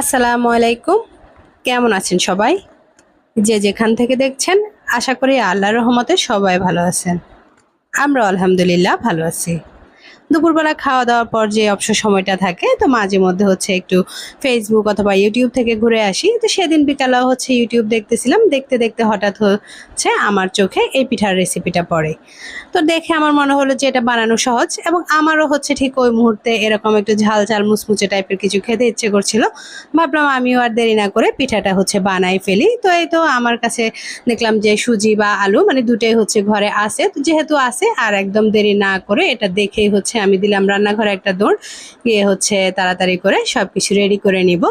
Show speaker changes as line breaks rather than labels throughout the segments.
আসসালামু আলাইকুম। কেমন আছেন সবাই? যে যেখান থেকে দেখছেন, আশা করি আল্লাহ রহমতে সবাই ভালো আছেন। আমরা আলহামদুলিল্লাহ ভালো আছি। দুপুরবেলা খাওয়া দাওয়ার পর যে অবসর সময়টা থাকে, তো মাঝে মধ্যে হচ্ছে একটু ফেসবুক অথবা ইউটিউব থেকে ঘুরে আসি। তো সেদিন বিকালে হচ্ছে ইউটিউব দেখতেছিলাম। দেখতে দেখতে হঠাৎ হচ্ছে আমার চোখে এই পিঠার রেসিপিটা পড়ে। তো দেখে আমার মনে হলো যে এটা বানানো সহজ এবং আমারও হচ্ছে ঠিক ওই মুহূর্তে এরকম একটু ঝাল ঝাল মুচমুচে টাইপের কিছু খেতে ইচ্ছে করছিল। ভাবলাম আমিও আর দেরি না করে পিঠাটা হচ্ছে বানাই ফেলি। তো এই তো আমার কাছে দেখলাম যে সুজি বা আলু মানে দুটোই হচ্ছে ঘরে আছে। তো যেহেতু আছে আর একদম দেরি না করে এটা দেখেই হচ্ছে আমি দিলাম রান্নাঘরে একটা দৌড়, গিয়ে হচ্ছে তাড়াতাড়ি করে সব কিছু রেডি করে নিব।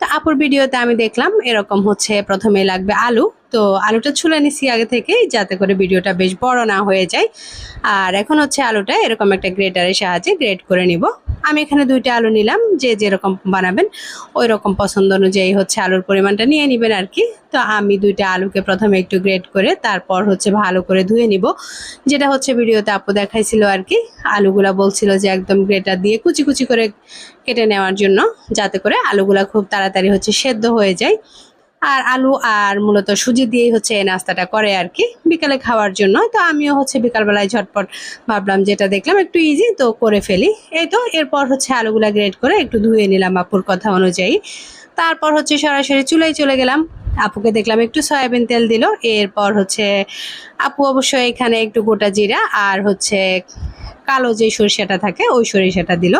তো আপুর ভিডিওতে আমি দেখলাম এরকম হচ্ছে প্রথমে লাগবে আলু। তো আলুটা ছুলে নিছি আগে থেকেই যাতে করে ভিডিওটা বেশ বড় না হয়ে যায়। আর এখন হচ্ছে আলুটা এরকম একটা গ্রেটারের সাহায্যে গ্রেট করে নিব। আমি এখানে দুইটা আলু নিলাম, যে যেরকম বানাবেন ওই রকম পছন্দ অনুযায়ী হচ্ছে আলুর পরিমাণটা নিয়ে নেবেন আর কি। তো আমি দুইটা আলুকে প্রথমে একটু গ্রেড করে তারপর হচ্ছে ভালো করে ধুয়ে নিব। যেটা হচ্ছে ভিডিওতে আপু দেখাইছিল আর কি, আলুগুলা বলছিল যে একদম গ্রেটার দিয়ে কুচি কুচি করে কেটে নেওয়ার জন্য, যাতে করে আলুগুলা খুব তাড়াতাড়ি হচ্ছে সেদ্ধ হয়ে যায়। আর আলু আর মূলত সুজি দিয়েই হচ্ছে এই নাস্তাটা করে আর কি বিকালে খাওয়ার জন্য। তো আমিও হচ্ছে বিকালবেলায় ঝটপট ভাবলাম যেটা দেখলাম, একটু ইজি তো করে ফেলি। এই তো, এরপর হচ্ছে আলুগুলা গ্রেড করে একটু ধুয়ে নিলাম আপুর কথা অনুযায়ী। তারপর হচ্ছে সরাসরি চুলায় চলে গেলাম। আপুকে দেখলাম একটু সয়াবিন তেল দিল। এরপর হচ্ছে আপু অবশ্য এখানে একটু গোটা জিরা আর হচ্ছে কালো যে সরিষাটা থাকে, ওই সরিষাটা দিল।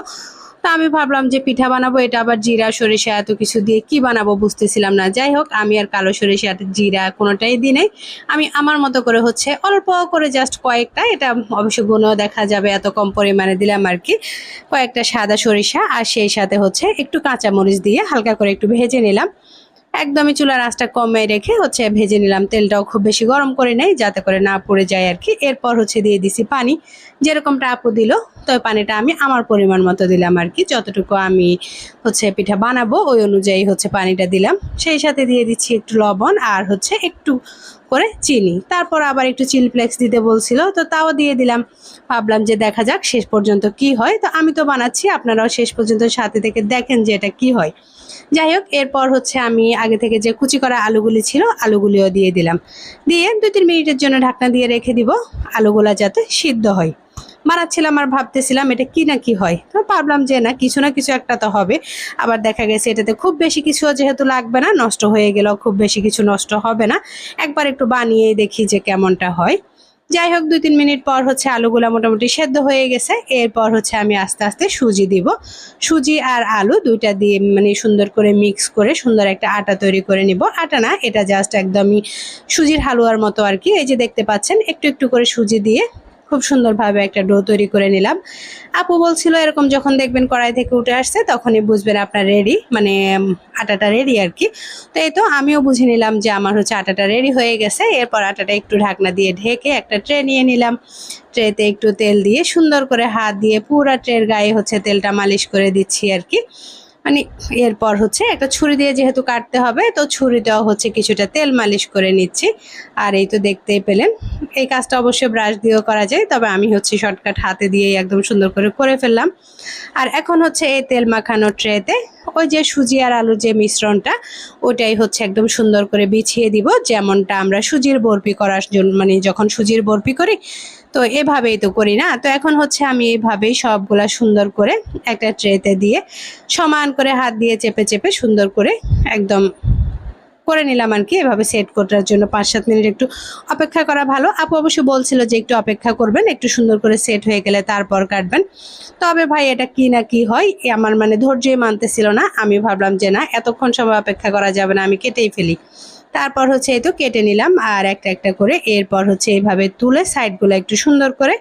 তো আমি ভাবলাম যে পিঠা বানাবো, এটা আবার জিরা, সরিষা এত কিছু দিয়ে কি বানাবো বুঝতেছিলাম না। যাই হোক, আমি আর কালো সরিষা, জিরা কোনোটাই দিই নাই। আমি আমার মতো করে হচ্ছে অল্প করে জাস্ট কয়েকটা, এটা অবশ্য গুণও দেখা যাবে, এত কম পরিমাণে দিলাম আর কি। কয়েকটা সাদা সরিষা আর সেই সাথে হচ্ছে একটু কাঁচা মরিচ দিয়ে হালকা করে একটু ভেজে নিলাম। একদমই চুলার আঁচটা কমে রেখে হচ্ছে ভেজে নিলাম। তেলটাও খুব বেশি গরম করে নেই, যাতে করে না পড়ে যায় আর কি। এরপর হচ্ছে দিয়ে দিছি পানি। যেরকমটা আপু দিল, তো পানিটা আমি আমার পরিমাণ মতো দিলাম আর কি। যতটুকু আমি হচ্ছে পিঠা বানাবো, ওই অনুযায়ী হচ্ছে পানিটা দিলাম। সেই সাথে দিয়ে দিচ্ছি একটু লবণ আর হচ্ছে একটু করে চিনি। তারপর আবার একটু চিলি ফ্লেক্স দিতে বলছিল, তো তাও দিয়ে দিলাম। ভাবলাম যে দেখা যাক শেষ পর্যন্ত কি হয়। তো আমি তো বানাচ্ছি, আপনারাও শেষ পর্যন্ত সাথে থেকে দেখেন যে এটা কি হয়। যাই হোক, এরপর হচ্ছে আমি আগে থেকে যে কুচি করা আলুগুলি ছিল, আলুগুলিও দিয়ে দিলাম। দিয়ে দু তিন মিনিটের জন্য ঢাকনা দিয়ে রেখে দিব আলুগুলা যাতে সিদ্ধ হয়। বানাচ্ছিলাম আর ভাবতেছিলাম এটা কি না কি হয়। তো ভাবলাম যে না, কিছু না কিছু একটা তো হবে। আবার দেখা গেছে এটাতে খুব বেশি কিছু যেহেতু লাগবে না, নষ্ট হয়ে গেলেও খুব বেশি কিছু নষ্ট হবে না। একবার একটু বানিয়ে দেখি যে কেমনটা হয়। যাই হোক, দুই তিন মিনিট পর হচ্ছে আলুগুলা মোটামুটি সেদ্ধ হয়ে গেছে। এরপর হচ্ছে আমি আস্তে আস্তে সুজি দিব। সুজি আর আলু দুইটা দিয়ে মানে সুন্দর করে মিক্স করে সুন্দর একটা আটা তৈরি করে নিব। আটা না, এটা জাস্ট একদমই সুজির হালুয়ার মতো আর কি। এই যে দেখতে পাচ্ছেন, একটু একটু করে সুজি দিয়ে খুব সুন্দরভাবে একটা ডো তৈরি করে নিলাম। আপু বলছিল, এরকম যখন দেখবেন কড়াই থেকে উঠে আসছে, তখনই বুঝবেন আপনার রেডি মানে আটাটা রেডি আর কি তো এই তো আমিও বুঝে নিলাম যে আমার হচ্ছে আটাটা রেডি হয়ে গেছে। এরপর আটাটা একটু ঢাকনা দিয়ে ঢেকে একটা ট্রে নিয়ে নিলাম। ট্রেতে একটু তেল দিয়ে সুন্দর করে হাত দিয়ে পুরা ট্রের গায়ে হচ্ছে তেলটা মালিশ করে দিচ্ছি আর কি মানে এরপর হচ্ছে একটা ছুরি দিয়ে যেহেতু কাটতে হবে, তো ছুরি দেওয়া হচ্ছে কিছুটা তেল মালিশ করে নিচ্ছি। আর এই তো দেখতেই পেলেন, এই কাজটা অবশ্যই ব্রাশ দিয়েও করা যায়, তবে আমি হচ্ছে শর্টকাট হাতে দিয়েই একদম সুন্দর করে করে ফেললাম। আর এখন হচ্ছে এই তেল মাখানো ট্রেতে ওই যে সুজি আর আলুর যে মিশ্রণটা ওটাই হচ্ছে একদম সুন্দর করে বিছিয়ে দিব। যেমনটা আমরা সুজির বরফি করার জন্য মানে যখন সুজির বরফি করি, তো এভাবেই তো করি না। তো এখন হচ্ছে আমি এইভাবেই সবগুলা সুন্দর করে একটা ট্রেতে দিয়ে সমান করে হাত দিয়ে চেপে চেপে সুন্দর করে একদম করে নিলাম আর কি এভাবে সেট করার জন্য পাঁচ সাত মিনিট একটু অপেক্ষা করা ভালো। আপু অবশ্য বলছিল যে একটু অপেক্ষা করবেন, একটু সুন্দর করে সেট হয়ে গেলে তারপর কাটবেন। তবে ভাই, এটা কি না কি হয় আমার মানে ধৈর্যই মানতেছিল না। আমি ভাবলাম যে না, এতক্ষণ সময় অপেক্ষা করা যাবে না, আমি কেটেই ফেলি। তারপর হচ্ছে এই তো কেটে নিলাম আর একটা একটা করে এরপর হচ্ছে এইভাবে তুলে সাইডগুলো একটু সুন্দর করে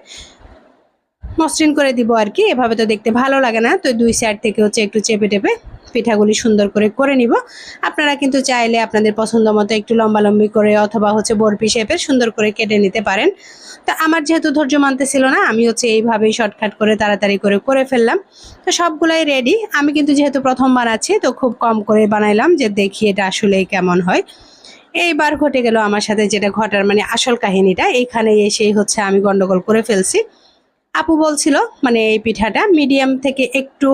মসৃণ করে দিব আর কি এভাবে তো দেখতে ভালো লাগে না। তো দুই সাইড থেকে হচ্ছে একটু চেপে টেপে পিঠাগুলি সুন্দর করে করে নিব। আপনারা কিন্তু চাইলে আপনাদের পছন্দ মতো একটু লম্বা লম্বি করে অথবা হচ্ছে বরফি শেপের সুন্দর করে কেটে নিতে পারেন। তো আমার যেহেতু ধৈর্য মানতে ছিল না, আমি হচ্ছে এইভাবেই শর্টকাট করে তাড়াতাড়ি করে করে ফেললাম। তো সবগুলাই রেডি আমি কিন্তু যেহেতু প্রথম বানাচ্ছি, তো খুব কম করে বানাইলাম যে দেখি এটা আসলেই কেমন হয়। এইবার ঘটে গেল আমার সাথে যেটা ঘটার মানে আসল কাহিনীটা। এইখানে এসেই হচ্ছে আমি গন্ডগোল করে ফেলছি। আপু বলছিল মানে এই পিঠাটা মিডিয়াম থেকে একটু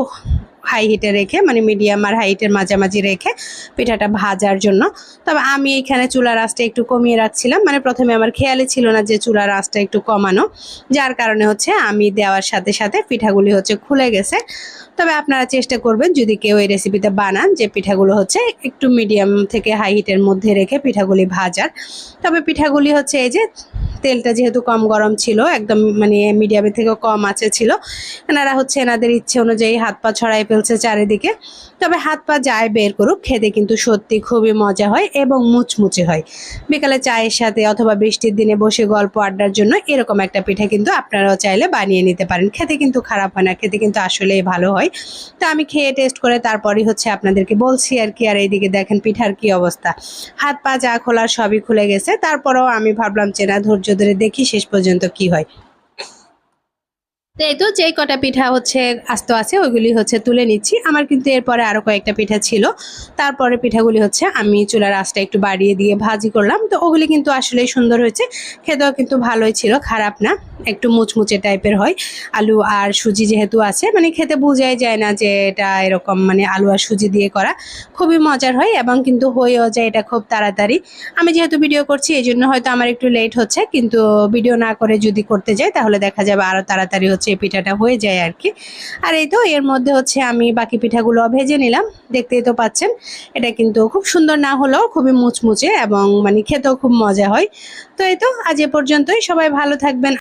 হাই হিটে রেখে মানে মিডিয়াম আর হাই হিটের মাঝামাঝি রেখে পিঠাটা ভাজার জন্য। তবে আমি এখানে চুলার আঁচটা একটু কমিয়ে রাখছিলাম। মানে প্রথমে আমার খেয়ালই ছিল না যে চুলার আঁচটা একটু কমানো। যার কারণে হচ্ছে আমি দেওয়ার সাথে সাথে পিঠাগুলি হচ্ছে খুলে গেছে। তবে আপনারা চেষ্টা করবেন যদি কেউ এই রেসিপিতে বানান যে পিঠাগুলো হচ্ছে একটু মিডিয়াম থেকে হাই হিটের মধ্যে রেখে পিঠাগুলি ভাজার। তবে পিঠাগুলি হচ্ছে এই যে তেলটা যেহেতু কম গরম ছিল, একদম মানে মিডিয়ামের থেকেও কম আছে ছিল। এনারা হচ্ছে এনাদের ইচ্ছে অনুযায়ী হাত পা ছড়াই ফেলছে চারিদিকে। তবে হাত পা যায় বের করুক, খেতে কিন্তু সত্যি খুবই মজা হয় এবং মুচমুচে হয়। বিকালে চায়ের সাথে অথবা বৃষ্টির দিনে বসে গল্প আড্ডার জন্য এরকম একটা পিঠা কিন্তু আপনারাও চাইলে বানিয়ে নিতে পারেন। খেতে কিন্তু খারাপ হয় না, খেতে কিন্তু আসলেই ভালো হয়। তো আমি খেয়ে টেস্ট করে তারপরই হচ্ছে আপনাদেরকে বলছি আর কি, আর এইদিকে দেখেন পিঠার কি অবস্থা। হাত পা যা খোলার সবই খুলে গেছে। তারপরেও আমি ভাবলাম চেনা ধৈর্য ধরে দেখি শেষ পর্যন্ত কি হয়। তো যেই কটা পিঠা হচ্ছে আস্ত আছে, ওইগুলি হচ্ছে তুলে নিচ্ছি। আমার কিন্তু এরপরে আরও কয়েকটা পিঠা ছিল। তারপরে পিঠাগুলি হচ্ছে আমি চুলার আঁচটা একটু বাড়িয়ে দিয়ে ভাজি করলাম। তো ওগুলি কিন্তু আসলেই সুন্দর হয়েছে। খেতেও কিন্তু ভালোই ছিল, খারাপ না। একটু মুচমুচে টাইপের হয়। আলু আর সুজি যেহেতু আছে মানে খেতে বোঝাই যায় না যে এটা এরকম মানে আলু আর সুজি দিয়ে করা। খুবই মজার হয় এবং কিন্তু হয়েও যায় এটা খুব তাড়াতাড়ি। আমি যেহেতু ভিডিও করছি এই জন্য হয়তো আমার একটু লেট হচ্ছে, কিন্তু ভিডিও না করে যদি করতে যাই, তাহলে দেখা যাবে আরও তাড়াতাড়ি হচ্ছে এই পিঠাটা হয়ে যায় আর কি আর এই তো, এর মধ্যে হচ্ছে আমি বাকি পিঠাগুলো ভেজে নিলাম, দেখতেই তো পাচ্ছেন। এটা কিন্তু খুব সুন্দর না হলেও খুবই মুচমুচে এবং মানে খেতেও খুব মজা হয়। তো এই তো, আজ এ পর্যন্তই, সবাই ভালো থাকবেন।